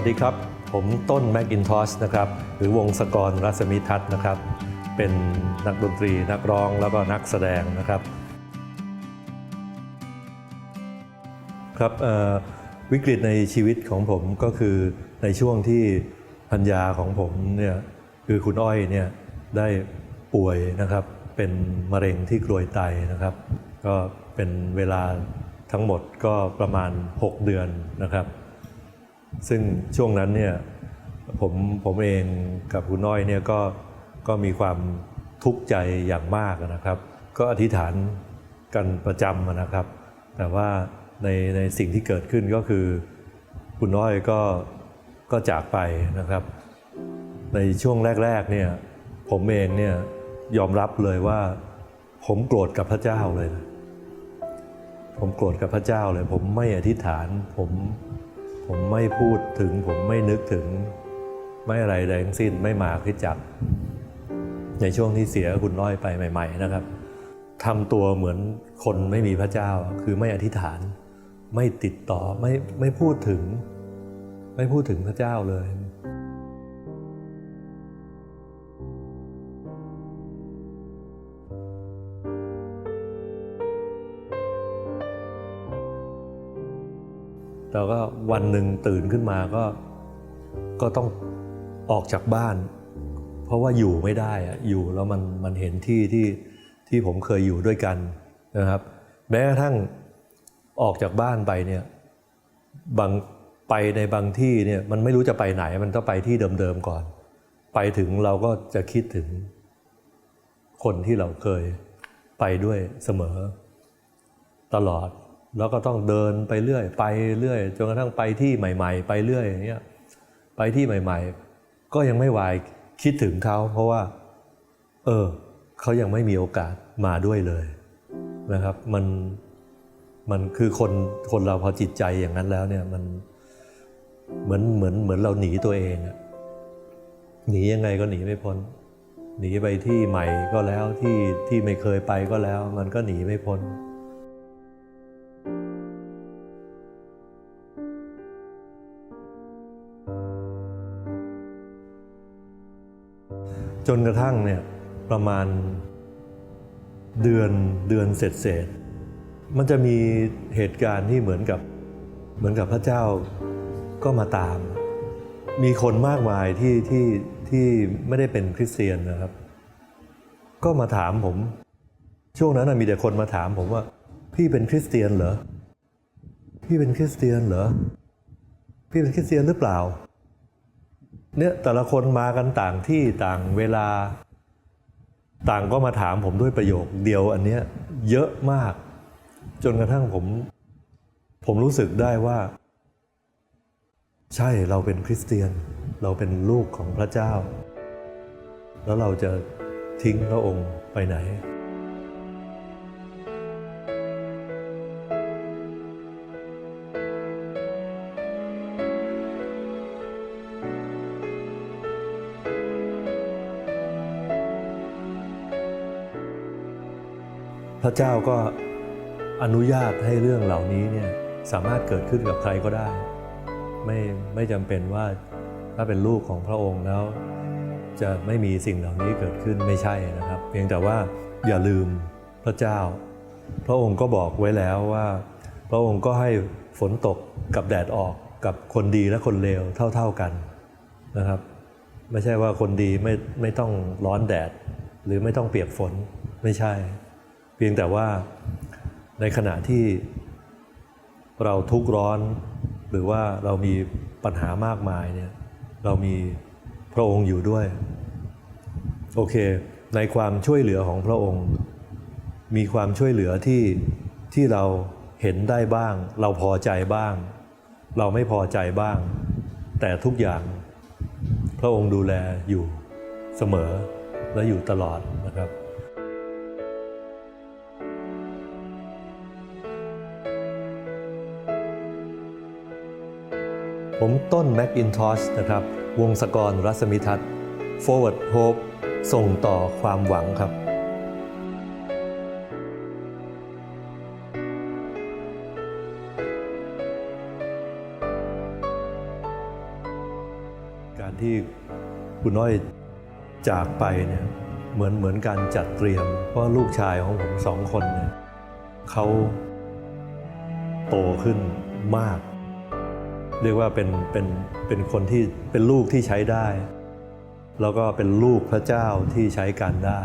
สวัสดีครับ ผมต้นแม c กินทอสนะครับหรือวงศกรรัศมีทัศน์นะครับ เป็นนักดนตรีนักร้องแล้วก็นักแสดงนะครับครับวิกฤตในชีวิตของผมก็คือในช่วงที่พัญญาของผมเนี่ยคือคุณอ้อยเนี่ยได้ป่วยนะครับเป็นมะเร็งที่กรวยไตนะครับ ก็เป็นเวลาทั้งหมดก็ประมาณ 6 เดือนนะครับ ซึ่งช่วงนั้นเนี่ยผมผมเองกับคุณน้อยเนี่ยก็ก็มีความทุกข์ใจอย่างมากนะครับ ก็อธิษฐานกันประจำนะครับ แต่ว่าในในสิ่งที่เกิดขึ้นก็คือคุณน้อยก็ก็จากไปนะครับ ในช่วงแรกๆเนี่ยผมเองเนี่ยยอมรับเลยว่า ผมโกรธกับพระเจ้าเลยนะผมโกรธกับพระเจ้าเลย ผมไม่อธิษฐานผม ผมไม่พูดถึง ผมไม่นึกถึง ไม่อะไรใดทั้งสิ้นไม่มาคิดจัก ในช่วงที่เสียคุณน้อยไปใหม่ ๆ นะครับทำตัวเหมือนคนไม่มีพระเจ้า คือไม่อธิษฐาน ไม่ติดต่อไม่ไม่พูดถึง ไม่พูดถึงพระเจ้าเลย แต่ก็วันหนึ่งตื่นขึ้นมาก็ก็ต้องออกจากบ้าน เพราะว่าอยู่ไม่ได้อะอยู่แล้วมันมันเห็นที่ที่ที่ผมเคยอยู่ด้วยกันนะครับ แม้กระทั่งออกจากบ้านไปเนี่ยบางไปในบางที่เนี่ยมันไม่รู้จะไปไหนมันต้องไปที่เดิมๆก่อน ไปถึงเราก็จะคิดถึงคนที่เราเคยไปด้วยเสมอตลอด แล้วก็ต้องเดินไปเรื่อย ไปเรื่อยจนกระทั่งไปที่ใหม่ ๆ ไปเรื่อยอย่างเงี้ยไปที่ใหม่ ๆ ก็ยังไม่วายคิดถึงเขาเพราะว่า เออเขายังไม่มีโอกาสมาด้วยเลยนะครับ มันมันคือคนคนเราพอจิตใจอย่างนั้นแล้วเนี่ยมันเหมือนเหมือนเหมือนเราหนีตัวเองอะหนียังไงก็หนีไม่พ้น หนีไปที่ใหม่ก็แล้วที่ที่ไม่เคยไปก็แล้ว มันก็หนีไม่พ้น จนกระทั่งเนี่ยประมาณเดือนเดือนเสร็จเสร็จมันจะมีเหตุการณ์ที่เหมือนกับเหมือนกับพระเจ้าก็มาตาม มีคนมากมายที่ที่ที่ไม่ได้เป็นคริสเตียนนะครับ ก็มาถามผม ช่วงนั้นมีแต่คนมาถามผมว่า พี่เป็นคริสเตียนเหรอพี่เป็นคริสเตียนเหรอพี่เป็นคริสเตียนหรือเปล่า เนี่ยแต่ละคนมากันต่างที่ต่างเวลา ต่างก็มาถามผมด้วยประโยคเดียวอันเนี้ยเยอะมาก จนกระทั่งผม ผมรู้สึกได้ว่า ใช่เราเป็นคริสเตียน เราเป็นลูกของพระเจ้า แล้วเราจะทิ้งพระองค์ไปไหน พระเจ้าก็อนุญาตให้เรื่องเหล่านี้เนี่ยสามารถเกิดขึ้นกับใครก็ได้ ไม่ไม่จำเป็นว่าถ้าเป็นลูกของพระองค์แล้ว จะไม่มีสิ่งเหล่านี้เกิดขึ้นไม่ใช่นะครับ เพียงแต่ว่าอย่าลืมพระเจ้า พระองค์ก็บอกไว้แล้วว่า พระองค์ก็ให้ฝนตกกับแดดออกกับคนดีและคนเลวเท่า ๆกันนะครับ ไม่ใช่ว่าคนดีไม่ไม่ต้องร้อนแดด หรือไม่ต้องเปียกฝนไม่ใช่ เพียงแต่ว่าในขณะที่เราทุกข์ร้อน หรือว่าเรามีปัญหามากมายเนี่ยเรามีพระองค์อยู่ด้วย โอเค ในความช่วยเหลือของพระองค์ มีความช่วยเหลือที่ที่เราเห็นได้บ้าง เราพอใจบ้าง เราไม่พอใจบ้าง แต่ทุกอย่างพระองค์ดูแลอยู่เสมอและอยู่ตลอดนะครับ ผมต้นแม็กอินทอชนะครับ วงศกรรัศมิทัศน์ Forward Hope ส่งต่อความหวังครับการที่คุณน้อยจากไปเนี่ยเหมือนเหมือนการจัดเตรียม เพราะลูกชายของผมสองคนเนี่ยเขาโตขึ้นมาก เรียกว่าเป็นเป็นเป็นคนที่เป็นลูกที่ใช้ได้ แล้วก็เป็นลูกพระเจ้าที่ใช้การได้